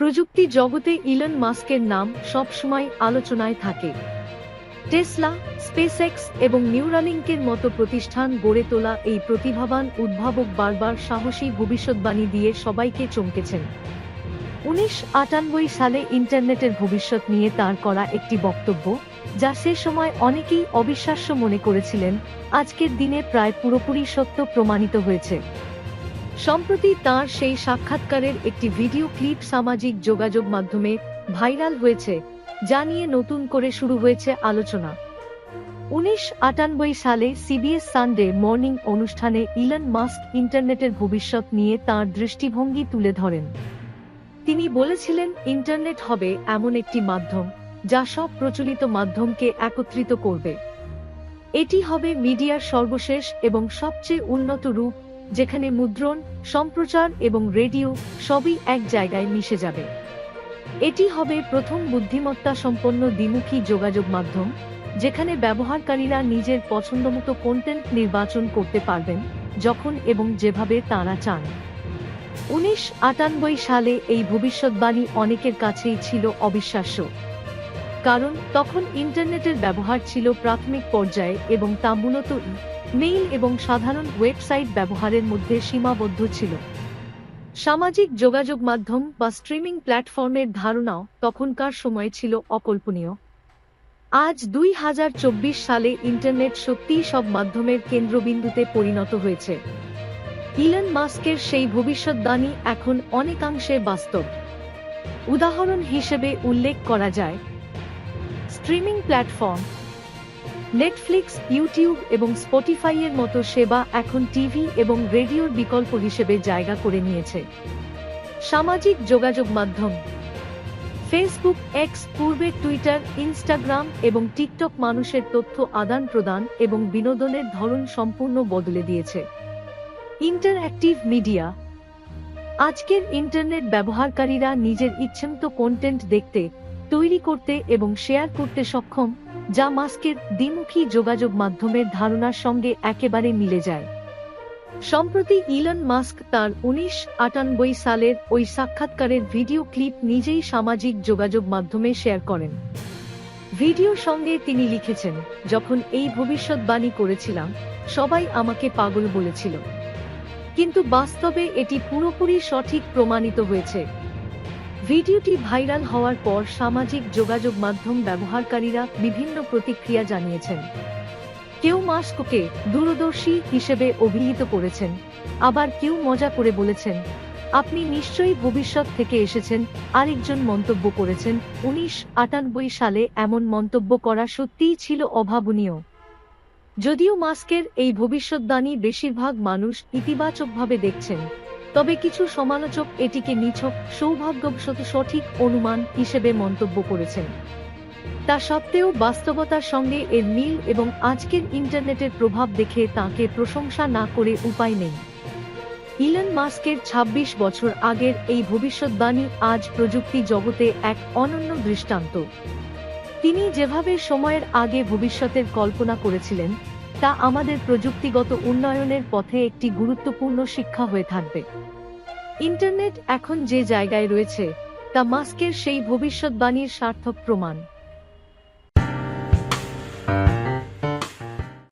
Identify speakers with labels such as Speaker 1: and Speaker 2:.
Speaker 1: প্রযুক্তি জগতে ইলন মাস্কের নাম সবসময় আলোচনায় থাকে। টেসলা স্পেসএক্স এবং নিউরালিঙ্কের মতো প্রতিষ্ঠান গড়ে তোলা এই প্রতিভাবান উদ্ভাবক বারবার সাহসী ভবিষ্যৎবাণী দিয়ে সবাইকে চমকেছেন। উনিশ আটানব্বই সালে ইন্টারনেটের ভবিষ্যৎ নিয়ে তার করা একটি বক্তব্য, যা সে সময় অনেকেই অবিশ্বাস্য মনে করেছিলেন, আজকের দিনে প্রায় পুরোপুরি সত্য প্রমাণিত হয়েছে। সম্প্রতি তার সেই সাক্ষাৎকারের একটি ভিডিও ক্লিপ সামাজিক যোগাযোগ মাধ্যমে ভাইরাল হয়েছে, যা নিয়ে নতুন করে শুরু হয়েছে আলোচনা। উনিশ আটানব্বই সালে সিবিএস সানডে মর্নিং অনুষ্ঠানে ইলন মাস্ক ইন্টারনেটের ভবিষ্যৎ নিয়ে তার দৃষ্টিভঙ্গি তুলে ধরেন। তিনি বলেছিলেন, ইন্টারনেট হবে এমন একটি মাধ্যম, যা সব প্রচলিত মাধ্যমকে একত্রিত করবে। এটি হবে মিডিয়ার সর্বশেষ এবং সবচেয়ে উন্নত রূপ যেখানে মুদ্রণ, সম্প্রচার এবং রেডিও সবই এক জায়গায় মিশে যাবে। এটি হবে প্রথম বুদ্ধিমত্তা সম্পন্ন দ্বিমুখী যোগাযোগ মাধ্যম, যেখানে ব্যবহারকারীরা নিজের পছন্দমতো কন্টেন্ট নির্বাচন করতে পারবেন যখন এবং যেভাবে তারা চান। উনিশ আটানব্বই সালে এই ভবিষ্যৎবাণী অনেকের কাছেই ছিল অবিশ্বাস্য। কারণ তখন ইন্টারনেটের ব্যবহার ছিল প্রাথমিক পর্যায়ে এবং তা মূলত মেইল এবং সাধারণ ওয়েবসাইট ব্যবহারের মধ্যে সীমাবদ্ধ ছিল। সামাজিক যোগাযোগ মাধ্যম বা স্ট্রিমিং প্ল্যাটফর্মের ধারণাও তখনকার সময়ে ছিল অকল্পনীয়। আজ দুই হাজার চব্বিশ সালে ইন্টারনেট সত্যিই সব মাধ্যমের কেন্দ্রবিন্দুতে পরিণত হয়েছে। ইলন মাস্কের সেই ভবিষ্যৎবাণী এখন অনেকাংশে বাস্তব। উদাহরণ হিসেবে উল্লেখ করা যায়। স্ট্রিমিং প্ল্যাটফর্ম নেটফ্লিক্স ইউটিউব এবং স্পটিফাইয়ের মতো সেবা এখন টিভি এবং রেডিওর বিকল্প হিসেবে জায়গা করে নিয়েছে। সামাজিক যোগাযোগ মাধ্যম। ফেসবুক এক্স পূর্বে টুইটার ইনস্টাগ্রাম এবং টিকটক মানুষের তথ্য আদান প্রদান এবং বিনোদনের ধরন সম্পূর্ণ বদলে দিয়েছে। ইন্টারঅ্যাক্টিভ মিডিয়া আজকের ইন্টারনেট ব্যবহারকারীরা নিজের ইচ্ছান্ত কন্টেন্ট দেখতে তৈরি করতে এবং শেয়ার করতে সক্ষম, যা মাস্কের দ্বিমুখী যোগাযোগ মাধ্যমের ধারণার সঙ্গে একেবারে মিলে যায়। সম্প্রতি ইলন মাস্ক তার উনিশ আটানব্বই সালের ওই সাক্ষাৎকারের ভিডিও ক্লিপ নিজেই সামাজিক যোগাযোগ মাধ্যমে শেয়ার করেন। ভিডিওর সঙ্গে তিনি লিখেছেন, যখন এই ভবিষ্যৎবাণী করেছিলাম, সবাই আমাকে পাগল বলেছিল। কিন্তু বাস্তবে এটি পুরোপুরি সঠিক প্রমাণিত হয়েছে। ভিডিওটি ভাইরাল হওয়ার পর সামাজিক যোগাযোগ মাধ্যম ব্যবহারকারীরা বিভিন্ন প্রতিক্রিয়া জানিয়েছেন। কেউ মাস্ককে দূরদর্শী হিসেবে অভিহিত করেছেন, আবার কেউ মজা করে বলেছেন, আপনি নিশ্চয়ই ভবিষ্যৎ থেকে এসেছেন, আরেকজন মন্তব্য করেছেন, উনিশ আটানব্বই সালে এমন মন্তব্য করা সত্যিই ছিল অভাবনীয়। যদিও মাস্কের এই ভবিষ্যৎবাণী বেশিরভাগ মানুষ ইতিবাচকভাবে দেখছেন। তবে কিছু সমালোচক এটিকে নিছক সৌভাগ্যবশত সঠিক অনুমান হিসেবে মন্তব্য করেছেন। তা সত্ত্বেও বাস্তবতার সঙ্গে এর মিল এবং আজকের ইন্টারনেটের প্রভাব দেখে তাকে প্রশংসা না করে উপায় নেই। ইলন মাস্কের ২৬ বছর আগের এই ভবিষ্যৎবাণী আজ প্রযুক্তি জগতে এক অনন্য দৃষ্টান্ত। তিনি যেভাবে সময়ের আগে ভবিষ্যতের কল্পনা করেছিলেন তা আমাদের প্রযুক্তিগত উন্নয়নের পথে একটি গুরুত্বপূর্ণ শিক্ষা হয়ে থাকবে। ইন্টারনেট এখন যে জায়গায় রয়েছে, তা মাস্কের সেই ভবিষ্যৎবাণীর সার্থক প্রমাণ।